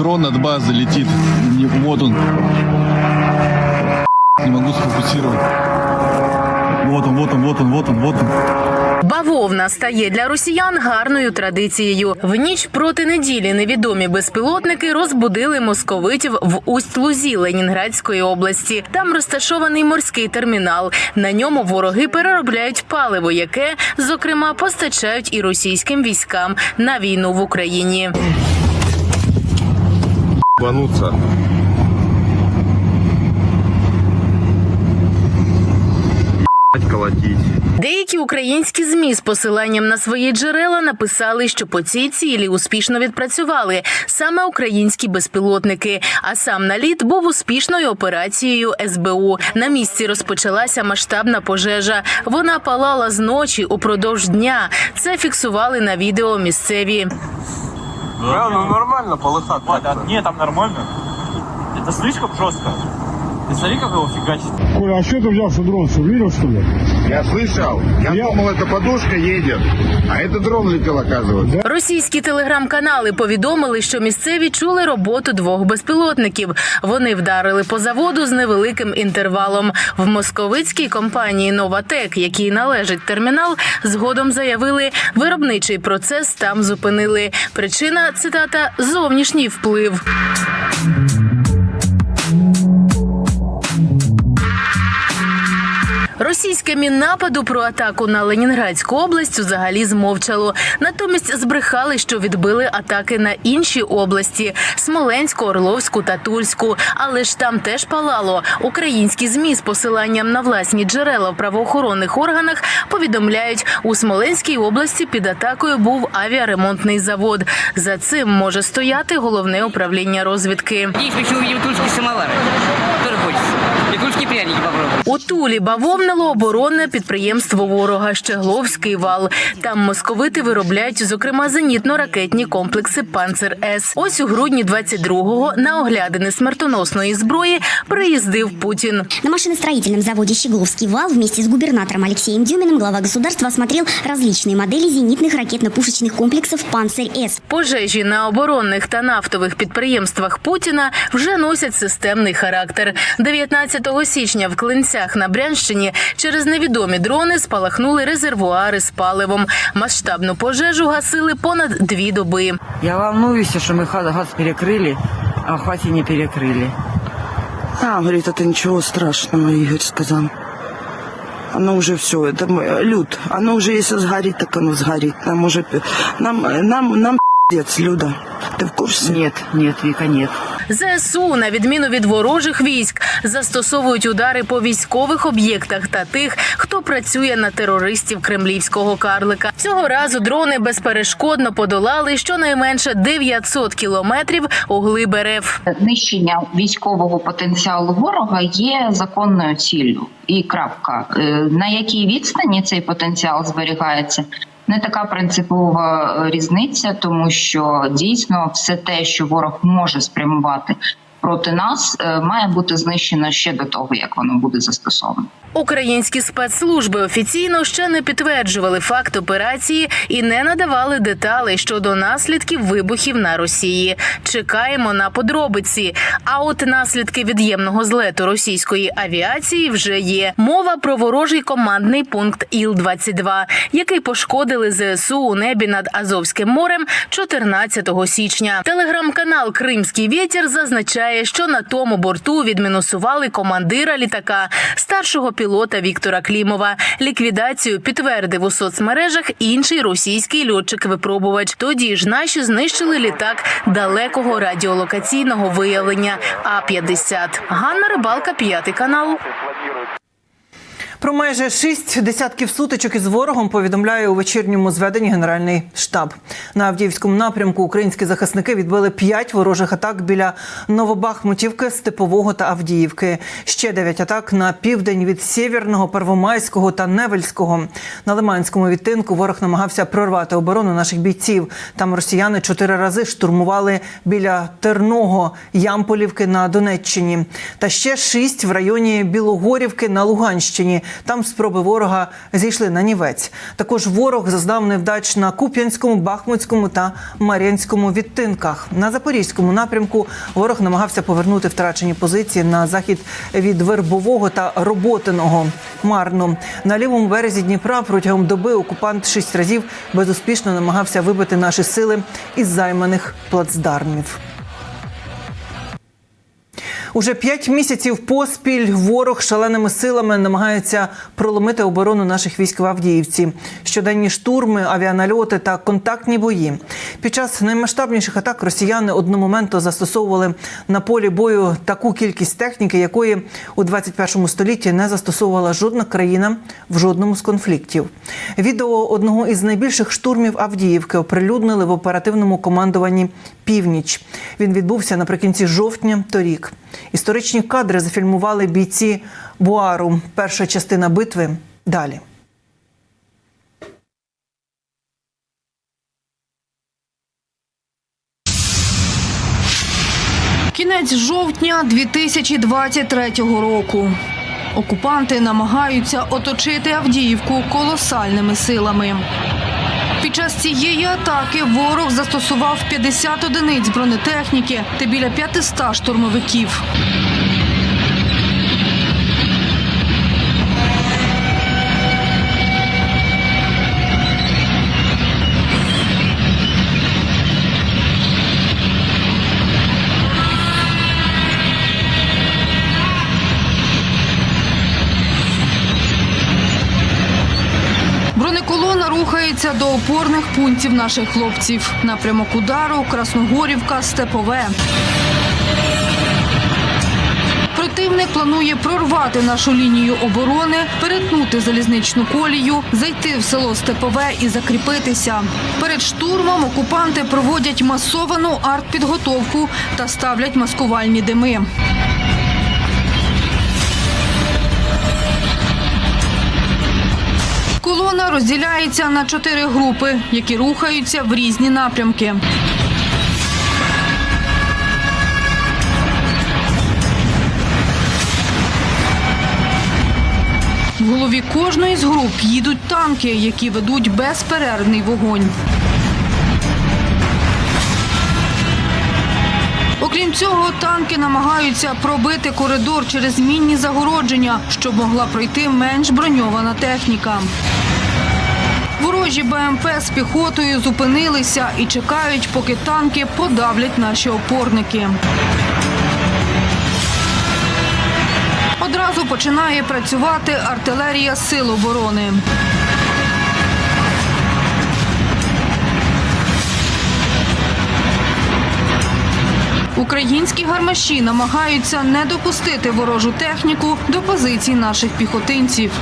дрон над базы летит. Не- Вот он. Не могу сфокусировать. Вот он, вот он, вот он, вот он, вот он. Бавовна стає для росіян гарною традицією. В ніч проти неділі невідомі безпілотники розбудили московитів в Усть-Лузі Ленінградської області. Там розташований морський термінал. На ньому вороги переробляють паливо, яке зокрема постачають і російським військам на війну в Україні. Бануться. колотить. Деякі українські змі з посиланням на свої джерела написали, що по цій цілі успішно відпрацювали саме українські безпілотники. А сам наліт був успішною операцією СБУ. На місці розпочалася масштабна пожежа. Вона палала з ночі упродовж дня. Це фіксували на відео місцеві. Да, ну нормально, полыхать. А, да, не, там нормально. Это слишком жестко. Ты смотри, как его фигачит. Коля, а что ты взялся дрон? Что, видел, что ли? Я слышал. Я, Я- думал, это подушка едет. А это дрон летел, оказывается. Російські телеграм-канали повідомили, що місцеві чули роботу двох безпілотників. Вони вдарили по заводу з невеликим інтервалом. В московицькій компанії Новатек, якій належить термінал, згодом заявили, виробничий процес там зупинили. Причина цитата зовнішній вплив. Російське міннападу про атаку на Ленінградську область взагалі змовчало. Натомість збрехали, що відбили атаки на інші області Смоленську, Орловську та Тульську. Але ж там теж палало. Українські змі з посиланням на власні джерела в правоохоронних органах повідомляють, у Смоленській області під атакою був авіаремонтний завод. За цим може стояти головне управління розвідки. Увидим тульские самовары. Тоже хочется. И тульские пряники попробовать. У Тулі бавовнило оборонне підприємство ворога Щегловський вал. Там московити виробляють, зокрема, зенітно-ракетні комплекси Панцер С. Ось у грудні 22-го на оглядини смертоносної зброї приїздив Путін. На машиностроительном заводе «Щегловский вал» вместе с губернатором Алексеем Дюминым глава государства осмотрел различные модели зенитных ракетно-пушечных комплексов «Панцирь-С». Пожежі на оборонних та нафтових підприємствах Путіна вже носять системний характер. 19 січня в Клинцях на Брянщині через невідомі дрони спалахнули резервуари з паливом. Масштабну пожежу гасили понад дві доби. Я волнуюсь, что мы ха- газ перекрыли, а в хате не перекрыли. А, говорит, это ничего страшного, Игорь сказал. Оно уже все, это мы- люд. Оно уже если сгорит, так оно сгорит. Нам уже, пи- нам, нам, нам пиздец, Люда. Ты в курсе? Нет, нет, Вика, нет. ЗСУ, на відміну від ворожих військ, застосовують удари по військових об'єктах та тих, хто працює на терористів кремлівського карлика. Цього разу дрони безперешкодно подолали щонайменше 900 кілометрів у глиб РФ. Нищення військового потенціалу ворога є законною ціллю. І крапка. Е, На якій відстані цей потенціал зберігається? Не така принципова е, різниця, тому що дійсно все те, що ворог може спрямувати проти нас, е, має бути знищено ще до того, як воно буде застосовано. Українські спецслужби офіційно ще не підтверджували факт операції і не надавали деталей щодо наслідків вибухів на Росії. Чекаємо на подробиці. А от наслідки від'ємного злету російської авіації вже є. Мова про ворожий командний пункт Іл-22, який пошкодили ЗСУ у небі над Азовським морем 14 січня. Телеграм-канал Кримський вітер зазначає, що на тому борту відмінусували командира літака старшого пілота Віктора Клімова. Ліквідацію підтвердив у соцмережах інший російський льотчик-випробувач. Тоді ж наші знищили літак далекого радіолокаційного виявлення А 50 Ганна Рибалка, п'ятий канал. Про майже шість десятків сутичок із ворогом повідомляє у вечірньому зведенні Генеральний штаб. На Авдіївському напрямку українські захисники відбили п'ять ворожих атак біля Новобахмутівки, Степового та Авдіївки. Ще дев'ять атак на південь від Сєвєрного, Первомайського та Невельського. На Лиманському відтинку ворог намагався прорвати оборону наших бійців. Там росіяни чотири рази штурмували біля Терного, Ямполівки на Донеччині. Та ще шість в районі Білогорівки на Луганщині. Там спроби ворога зійшли на нівець. Також ворог зазнав невдач на Куп'янському, Бахмутському та Мар'янському відтинках. На запорізькому напрямку ворог намагався повернути втрачені позиції на захід від Вербового та Роботиного. Марно на лівому березі Дніпра протягом доби окупант шість разів безуспішно намагався вибити наші сили із займаних плацдармів. Уже п'ять місяців поспіль ворог шаленими силами намагається проломити оборону наших військ в Авдіївці. Щоденні штурми, авіанальоти та контактні бої. Під час наймасштабніших атак росіяни одномоментно застосовували на полі бою таку кількість техніки, якої у 21 столітті не застосовувала жодна країна в жодному з конфліктів. Відео одного із найбільших штурмів Авдіївки оприлюднили в оперативному командуванні Північ. Він відбувся наприкінці жовтня торік. Історичні кадри зафільмували бійці Буару. Перша частина битви далі. Кінець жовтня 2023 року. Окупанти намагаються оточити Авдіївку колосальними силами. Під час цієї атаки ворог застосував 50 одиниць бронетехніки та біля 500 штурмовиків. До опорних пунктів наших хлопців. Напрямок удару Красногорівка, Степове. Противник планує прорвати нашу лінію оборони, перетнути залізничну колію, зайти в село Степове і закріпитися. Перед штурмом окупанти проводять масовану артпідготовку та ставлять маскувальні дими. Розділяється на чотири групи, які рухаються в різні напрямки. В голові кожної з груп їдуть танки, які ведуть безперервний вогонь. Окрім цього, танки намагаються пробити коридор через мінні загородження, щоб могла пройти менш броньована техніка. Ворожі БМП з піхотою зупинилися і чекають, поки танки подавлять наші опорники. Одразу починає працювати артилерія сил оборони. Українські гармаші намагаються не допустити ворожу техніку до позицій наших піхотинців.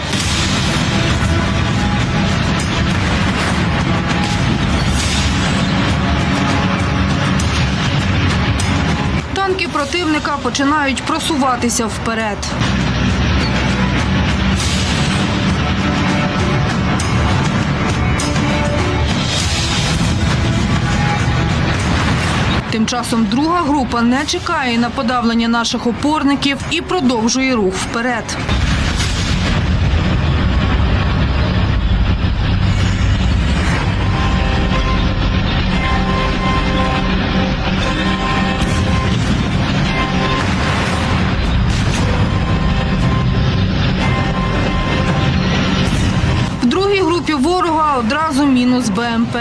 Противника починають просуватися вперед. Тим часом друга група не чекає на подавлення наших опорників і продовжує рух вперед. Ворога одразу мінус БМП.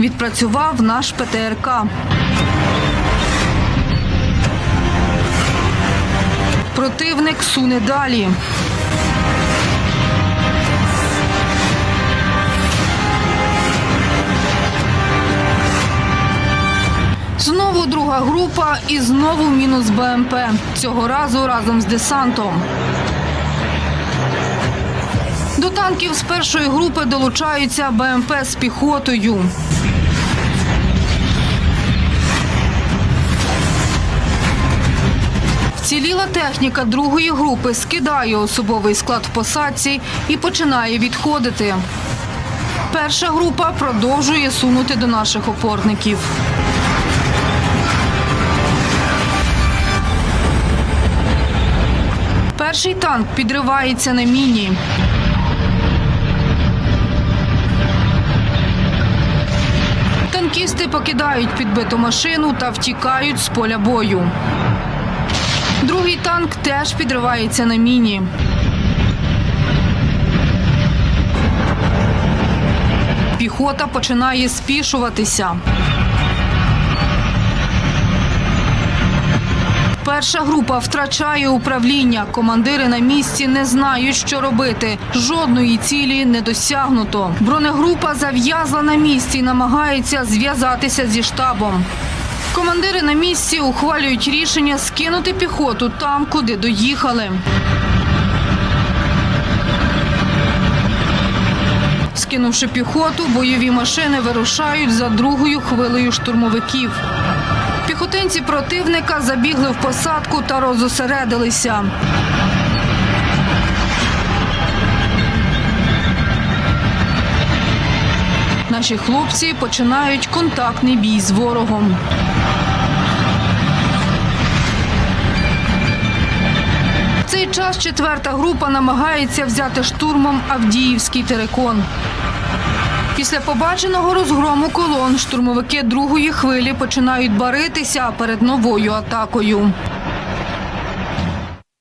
Відпрацював наш ПТРК. Противник суне далі. Знову друга група і знову мінус БМП. Цього разу разом з десантом. До танків з першої групи долучаються БМП з піхотою. Вціліла техніка другої групи скидає особовий склад в посадці і починає відходити. Перша група продовжує сунути до наших опорників. Перший танк підривається на міні. Танкісти покидають підбиту машину та втікають з поля бою. Другий танк теж підривається на міні. Піхота починає спішуватися. Перша група втрачає управління. Командири на місці не знають, що робити. Жодної цілі не досягнуто. Бронегрупа зав'язла на місці і намагається зв'язатися зі штабом. Командири на місці ухвалюють рішення скинути піхоту там, куди доїхали. Скинувши піхоту, бойові машини вирушають за другою хвилею штурмовиків. Піхотинці противника забігли в посадку та розосередилися. Наші хлопці починають контактний бій з ворогом. В цей час четверта група намагається взяти штурмом Авдіївський терекон. Після побаченого розгрому колон штурмовики другої хвилі починають баритися перед новою атакою.